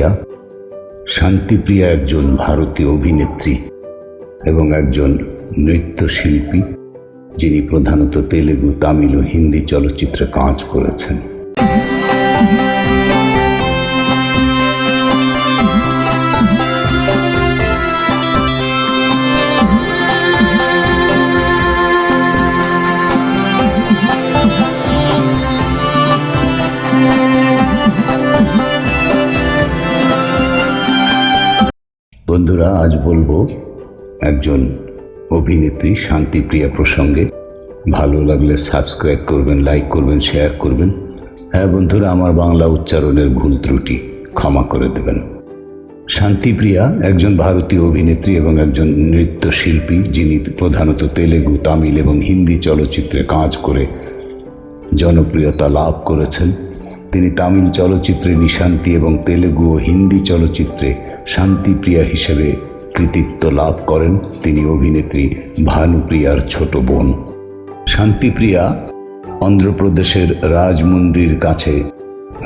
শান্তিপ্রিয়া শান্তিপ্রিয়া একজন ভারতীয় অভিনেত্রী এবং একজন নৃত্যশিল্পী, যিনি প্রধানত তেলেগু, তামিল ও হিন্দি চলচ্চিত্রে কাজ করেছেন। বন্ধুরা, আজ বলব একজন অভিনেত্রী শান্তিপ্রিয়া প্রসঙ্গে। ভালো লাগলে সাবস্ক্রাইব করবেন, লাইক করবেন, শেয়ার করবেন। হ্যাঁ বন্ধুরা, আমার বাংলা উচ্চারণের ভুল ত্রুটি, ক্ষমা করে দেবেন। শান্তিপ্রিয়া একজন ভারতীয় অভিনেত্রী এবং একজন নৃত্যশিল্পী, যিনি প্রধানত তেলেগু, তামিল এবং হিন্দি চলচ্চিত্রে কাজ করে জনপ্রিয়তা লাভ করেছেন। তিনি তামিল চলচ্চিত্রে নিশান্তি এবং তেলেগু ও হিন্দি চলচ্চিত্রে শান্তিপ্রিয়া হিসেবে কৃতিত্ব লাভ করেন তিনি অভিনেত্রী ভানুপ্রিয়ার ছোট বোন। শান্তিপ্রিয়া অন্ধ্রপ্রদেশের রাজমন্দির কাছে,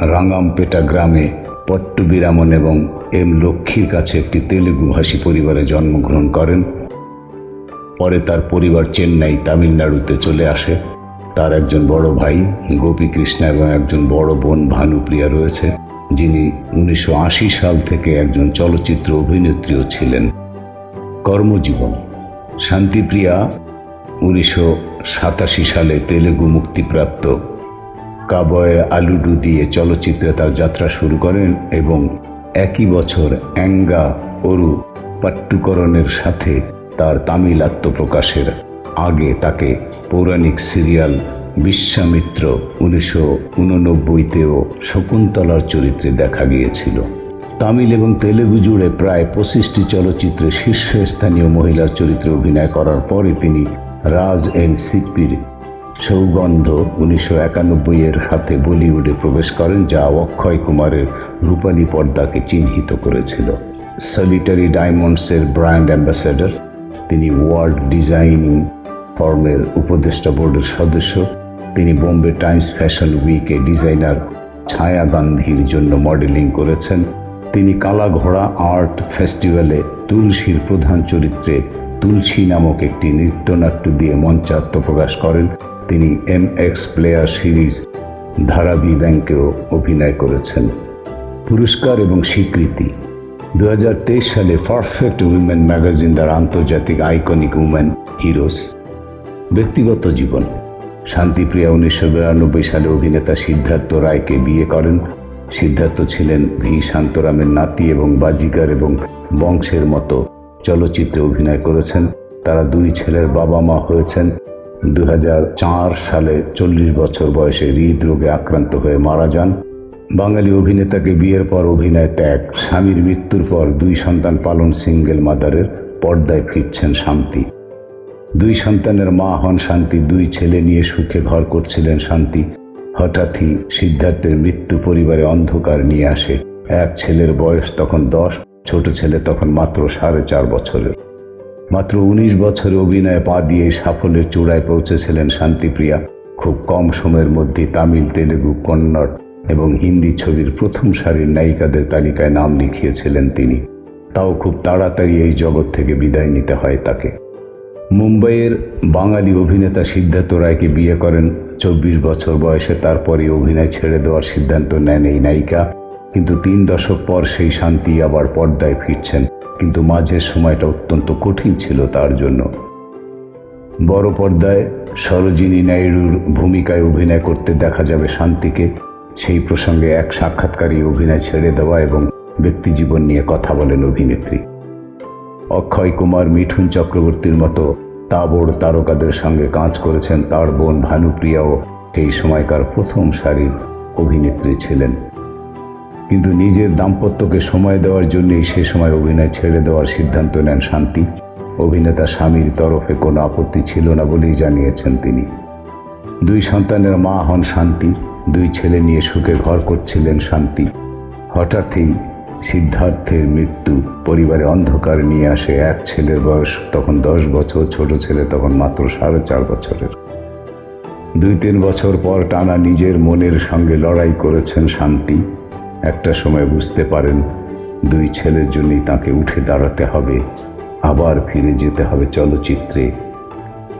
রাঙ্গামপেটা গ্রামে, পট্টবিরামন এবং এম লক্ষ্মীর কাছে একটি তেলেগু ভাষী পরিবারে জন্মগ্রহণ করেন। পরে তার পরিবার চেন্নাই, তামিলনাড়ুতে চলে আসে। তার একজন বড় ভাই গোপী কৃষ্ণা এবং একজন বড় বোন ভানুপ্রিয়া রয়েছে। যিনি উনিশশো আশি সাল থেকে একজন চলচ্চিত্র অভিনেত্রীও ছিলেন। কর্মজীবন। শান্তিপ্রিয়া উনিশশো সাতাশি সালে তেলেগু মুক্তিপ্রাপ্ত। কাবয় আলুডু দিয়ে চলচ্চিত্রে তার যাত্রা শুরু করেন এবং একই বছর অ্যাঙ্গা অরু পাট্টুকরণের সাথে তার তামিল আত্মপ্রকাশের আগে তাকে পৌরাণিক সিরিয়াল বিশ্বামিত্র উনিশশো উননব্বইতেও শকুন্তলার চরিত্রে দেখা গিয়েছিল। তামিল এবং তেলেগু জুড়ে প্রায় পঁচিশটি চলচ্চিত্রে শীর্ষস্থানীয় মহিলার চরিত্রে অভিনয় করার পরে তিনি রাজ এন সিপির সৌগন্ধ উনিশশো একানব্বই এর সাথে বলিউডে প্রবেশ করেন, যা অক্ষয় কুমারের রূপালী পর্দাকে চিহ্নিত করেছিল। সলিটারি ডায়মন্ডসের ব্র্যান্ড অ্যাম্বাসেডর, তিনি ওয়ার্ল্ড ডিজাইনিং ফর্মের উপদেষ্টা বোর্ডের সদস্য। তিনি বোম্বে টাইমস ফ্যাশন উইকে ডিজাইনার ছায়া গান্ধীর জন্য মডেলিং করেছেন। তিনি কালা ঘোড়া আর্ট ফেস্টিভ্যালে তুলসীর প্রধান চরিত্রে তুলসী নামক একটি নৃত্যনাট্য দিয়ে মঞ্চে আত্মপ্রকাশ করেন। তিনি M X player series Dharavi ব্যাংকেও অভিনয় করেছেন। পুরস্কার এবং স্বীকৃতি। দু হাজার তেইশ সালে পারফেক্ট উইমেন ম্যাগাজিন দ্বারা আন্তর্জাতিক আইকনিক উমেন হিরোস। ব্যক্তিগত জীবন। শান্তিপ্রিয়া উনিশশো বিরানব্বই সালে অভিনেতা সিদ্ধার্থ রায়কে বিয়ে করেন। সিদ্ধার্থ ছিলেন ভি শান্তরামের নাতি এবং বাজিকার এবং বংশের মতো চলচ্চিত্রে অভিনয় করেছেন। তারা দুই ছেলের বাবা মা হয়েছেন। দু হাজার চার সালে চল্লিশ বছর বয়সে হৃদরোগে আক্রান্ত হয়ে মারা যান। বাঙালি অভিনেতাকে বিয়ের পর অভিনয় ত্যাগ, স্বামীর মৃত্যুর পর দুই সন্তান পালন সিঙ্গেল মাদারের পর্দায় ফিরছেন শান্তি। দুই সন্তানের মা হন শান্তি, দুই ছেলে নিয়ে সুখে ঘর করছিলেন শান্তি। হঠাৎই সিদ্ধার্থের মৃত্যু পরিবারে অন্ধকার নিয়ে আসে। এক ছেলের বয়স তখন দশ, ছোট ছেলে তখন মাত্র সাড়ে চার বছরের। মাত্র উনিশ বছরে অভিনয়ে পা দিয়ে সাফল্যের চূড়ায় পৌঁছেছিলেন শান্তিপ্রিয়া। খুব কম সময়ের মধ্যে তামিল, তেলেগু, কন্নড় এবং হিন্দি ছবির প্রথম সারির নায়িকাদের তালিকায় নাম লিখিয়েছিলেন তিনি। তাও খুব তাড়াতাড়ি এই জগৎ থেকে বিদায় নিতে হয় তাকে। মুম্বাইয়ের বাঙালি অভিনেতা সিদ্ধার্থ রায়কে বিয়ে করেন। চব্বিশ বছর বয়সে তারপরে অভিনয় ছেড়ে দেওয়ার সিদ্ধান্ত নেন এই নায়িকা। কিন্তু তিন দশক পর সেই শান্তি আবার পর্দায় ফিরছেন। কিন্তু মাঝের সময়টা অত্যন্ত কঠিন ছিল তার জন্য। বড় পর্দায় সরোজিনী নাইডুর ভূমিকায় অভিনয় করতে দেখা যাবে শান্তিকে। সেই প্রসঙ্গে এক সাক্ষাৎকারী অভিনয় ছেড়ে দেওয়া এবং ব্যক্তিজীবন নিয়ে কথা বলেন অভিনেত্রী। অক্ষয় কুমার, মিঠুন চক্রবর্তীর মতো তাবড় তারকাদের সঙ্গে কাজ করেছেন তার বোন ভানুপ্রিয়াও সেই সময়কার প্রথম সারির অভিনেত্রী ছিলেন। কিন্তু নিজের দাম্পত্যকে সময় দেওয়ার জন্যই সে সময় অভিনয় ছেড়ে দেওয়ার সিদ্ধান্ত নেন শান্তি। অভিনেতা স্বামীর তরফে কোনো আপত্তি ছিল না বলেই জানিয়েছেন তিনি। দুই সন্তানের মা হন শান্তি, দুই ছেলে নিয়ে সুখে ঘর করছিলেন শান্তি। হঠাৎই সিদ্ধার্থের মৃত্যু, পরিবারে অন্ধকার নিয়ে আসে এক ছেলের বয়স, তখন দশ বছর, ছোট ছেলে তখন মাত্র সাড়ে চার বছরের। দুই তিন বছর পর টানা নিজের মনের সঙ্গে লড়াই করেছেন শান্তি। একটা সময় বুঝতে পারেন, দুই ছেলের জন্যই তাকে উঠে দাঁড়াতে হবে, আবার ফিরে যেতে হবে চলচ্চিত্রে।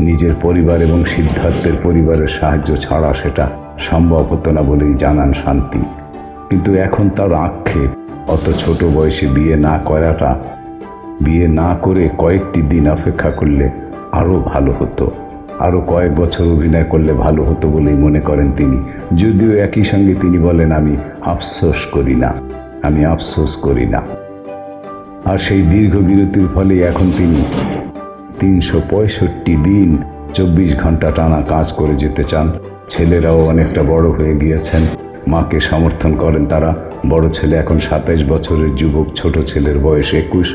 নিজের পরিবার এবং সিদ্ধার্থের পরিবারের সাহায্য ছাড়া সেটা সম্ভব হতো না বলেই জানান শান্তি। কিন্তু এখন তার আক্ষেপ অত ছোট বয়সে বিয়ে না করাটা, বিয়ে না করে কয়েকটি দিন অপেক্ষা করলে আরও ভালো হতো। আরও কয়েক বছর অভিনয় করলে ভালো হতো বলেই মনে করেন তিনি। যদিও একই সঙ্গে তিনি বলেন, আমি আফসোস করি না, আমি আফসোস করি না। আর সেই দীর্ঘ বিরতির ফলে এখন তিনি তিনশো পঁয়ষট্টি দিন চব্বিশ ঘণ্টা টানা কাজ করে যেতে চান। ছেলেরাও অনেকটা বড় হয়ে গিয়েছেন। মাকে সমর্থন করেন তারা। বড় ছেলে এখন সাতাইশ বছরের যুবক, ছোট ছেলের বয়স একুশ।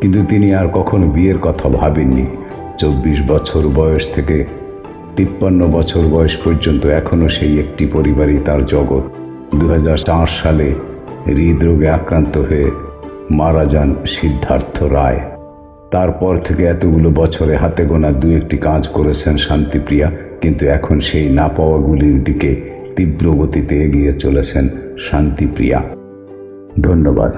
কিন্তু তিনি আর কখনো বিয়ের কথা ভাবেননি। চব্বিশ বছর বয়স থেকে তিপ্পান্ন বছর বয়স পর্যন্ত এখনও সেই একটি পরিবারই তার জগৎ। দু হাজার চার সালে হৃদরোগে আক্রান্ত হয়ে মারা যান সিদ্ধার্থ রায়। তারপর থেকে এতগুলো বছরে হাতে গোনা দু একটি কাজ করেছেন শান্তিপ্রিয়া। কিন্তু এখন সেই না পাওয়াগুলির দিকে তীব্র গতিতে এগিয়ে চলেছেন শান্তিপ্রিয়া। ধন্যবাদ।